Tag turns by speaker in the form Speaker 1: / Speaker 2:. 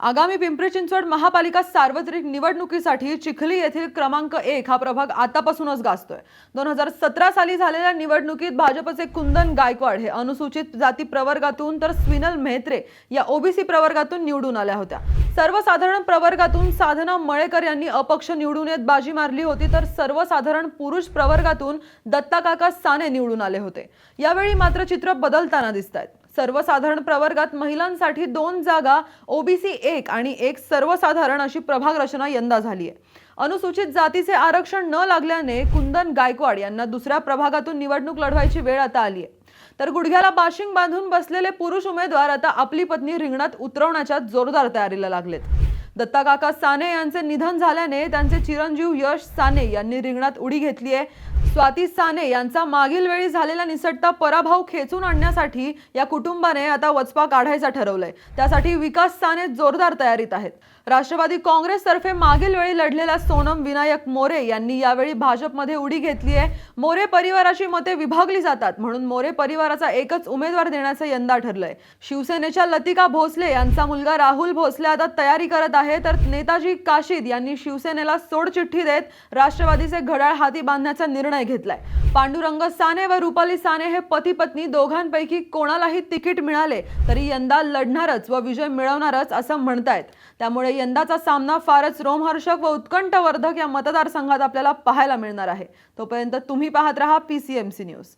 Speaker 1: आगामी पिंपरी चिंचवड महापालिका सार्वत्रिक निवडणुकीसाठी चिखली येथील क्रमांक एक हा प्रभाग आतापासूनच गाजतोय. दोन हजार सतरा साली झालेल्या निवडणुकीत भाजपचे कुंदन गायकवाड हे अनुसूचित जाती प्रवर्गातून तर स्विनल मेहत्रे या ओबीसी प्रवर्गातून निवडून आल्या होत्या. सर्वसाधारण प्रवर्गातून साधना मळेकर यांनी अपक्ष निवडून येत बाजी मारली होती तर सर्वसाधारण पुरुष प्रवर्गातून दत्ता काका साने निवडून आले होते. यावेळी मात्र चित्र बदलताना दिसत आहेत सर्वसाधारण प्रवर्गात महिलांसाठी दोन जागा ओबीसी एक आणि एक सर्वसाधारण अशी प्रभाग रचना यंदा झाली आहे अनुसूचित जातीचे आरक्षण न लागल्याने कुंदन गायकवाड यांना दुसऱ्या प्रभागातून निवडणूक लढवायची वेळ आता आली आहे तर गुडघ्याला बाशिंग बांधून बसलेले पुरुष उमेदवार आता आपली पत्नी रिंगणात उतरवण्याच्या जोरदार तयारीला लागलेत. दत्ताकाका साने यांचे निधन झाल्याने त्यांचे चिरंजीव यश साने यांनी रिंगणात उडी घेतली आहे. स्वाती साने यांचा मागील वेळी झालेला निसटता पराभव खेचून आणण्यासाठी या कुटुंबाने आता वचपा काढायचा ठरवलंय. त्यासाठी विकास साने जोरदार तयारीत आहेत. राष्ट्रवादी काँग्रेसतर्फे मागील वेळी लढलेला सोनम विनायक मोरे यांनी यावेळी भाजपमध्ये उडी घेतली आहे. मोरे परिवाराची मते विभागली जातात म्हणून मोरे परिवाराचा एकच उमेदवार देण्याचं यंदा ठरलंय. शिवसेनेच्या लतिका भोसले यांचा मुलगा राहुल भोसले आता तयारी करत आहे. आहे तर नेताजी काशीद यांनी शिवसेनेला सोडचिठ्ठी देत राष्ट्रवादीचे घड्याळ हाती बांधण्याचा निर्णय घेतलाय. पांडुरंग साने व रुपाली साने हे पती पत्नी दोघांपैकी कोणालाही तिकीट मिळाले तरी यंदा लढणारच व विजय मिळवणारच असं म्हणतायत. त्यामुळे यंदाचा सामना फारच रोमहर्षक व उत्कंठवर्धक या मतदारसंघात आपल्याला पाहायला मिळणार आहे. तोपर्यंत तुम्ही पाहत रहा पीसीएमसी न्यूज